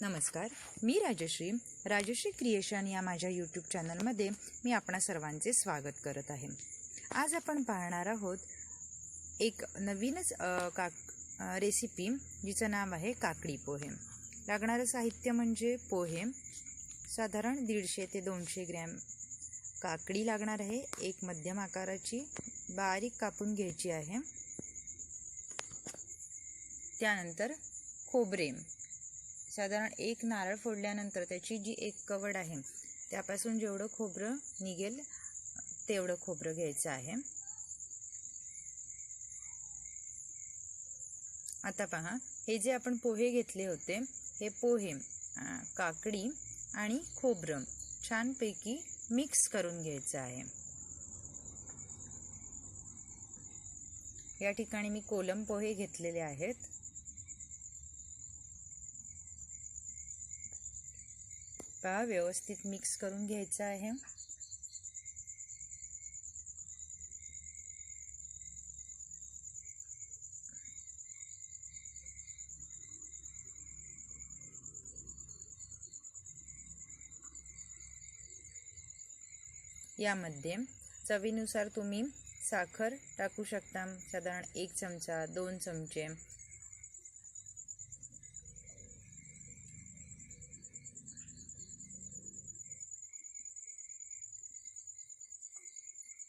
नमस्कार मी राजश्री. राजश्री क्रिएशन या माझ्या यूट्यूब चॅनलमध्ये मी आपणा सर्वांचे स्वागत करत आहे. आज आपण पाहणार आहोत एक नवीनच काक रेसिपी जिचं नाव आहे काकडी पोहे. लागणारं साहित्य म्हणजे पोहे. साधारण दीडशे ते दोनशे ग्रॅम काकडी लागणार आहे. एक मध्यम आकाराची बारीक कापून घ्यायची आहे. त्यानंतर खोबरे. साधारण एक नारळ फोडल्यानंतर त्याची जी एक कवड आहे त्यापासून जेवढं खोबरं निघेल तेवढं खोबरं घ्यायचं आहे. आता पहा हे जे आपण पोहे घेतले होते हे पोहे काकडी आणि खोबरं छानपैकी मिक्स करून घ्यायचं आहे. या ठिकाणी मी कोलम पोहे घेतलेले आहेत. पहा व्यवस्थित मिक्स करून घ्यायचा आहे. यामध्ये चवीनुसार तुम्ही साखर टाकू शकता. साधारण एक चमचा दोन चमचे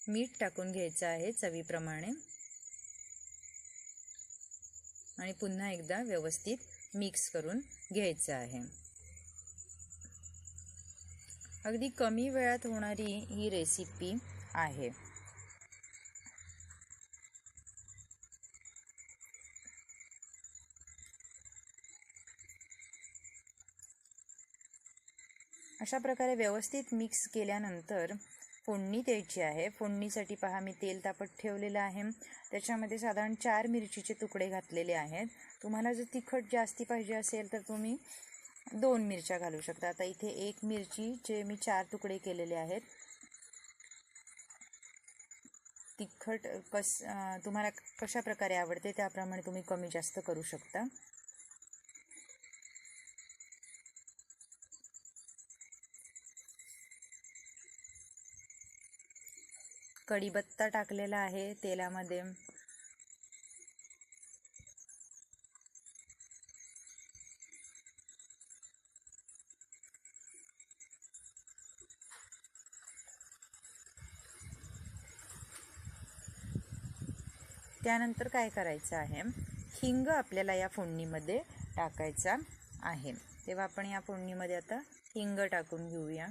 मीठ टाकून घ्यायचं आहे चवीप्रमाणे. आणि पुन्हा एकदा व्यवस्थित मिक्स करून घ्यायचं आहे. अगदी कमी वेळात होणारी ही रेसिपी आहे. अशा प्रकारे व्यवस्थित मिक्स केल्यानंतर फोडणी द्यायची आहे. फोडणीसाठी पहा मी तेल तापत ठेवलेलं आहे. त्याच्यामध्ये साधारण चार मिरचीचे तुकडे घातलेले आहेत. तुम्हाला जर तिखट जास्ती पाहिजे असेल तर तुम्ही दोन मिरच्या घालू शकता. आता इथे एक मिरचीचे मी चार तुकडे केलेले आहेत. तिखट कस तुम्हाला कशा प्रकारे आवडते त्याप्रमाणे तुम्ही कमी जास्त करू शकता. कढीपत्ता टाकलेला आहे तेलामध्ये. त्यानंतर काय करायचं आहे? हिंग आपल्याला या फोडणीमध्ये टाकायचा आहे. तेव्हा आपण या फोडणीमध्ये आता हिंग टाकून घेऊया.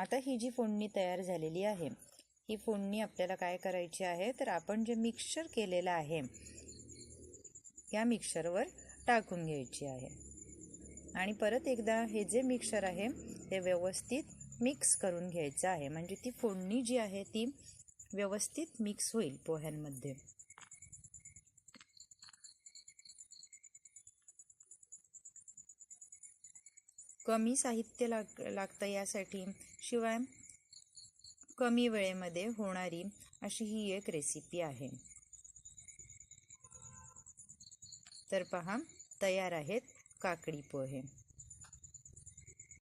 आता ही जी फोडणी तयार झालेली आहे ही फोडणी आपल्याला काय करायची आहे? तर आपण जे मिक्सचर केलेलं आहे या मिक्सरवर टाकून घ्यायची आहे. आणि परत एकदा हे जे मिक्सर आहे ते व्यवस्थित मिक्स करून घ्यायचं आहे. म्हणजे ती फोडणी जी आहे ती व्यवस्थित मिक्स होईल पोह्यांमध्ये. कमी साहित्य लाग लागतं यासाठी शिवाय कमी वेळेमध्ये होणारी अशी ही एक रेसिपी आहे. तर पहा तयार आहेत काकडी पोहे.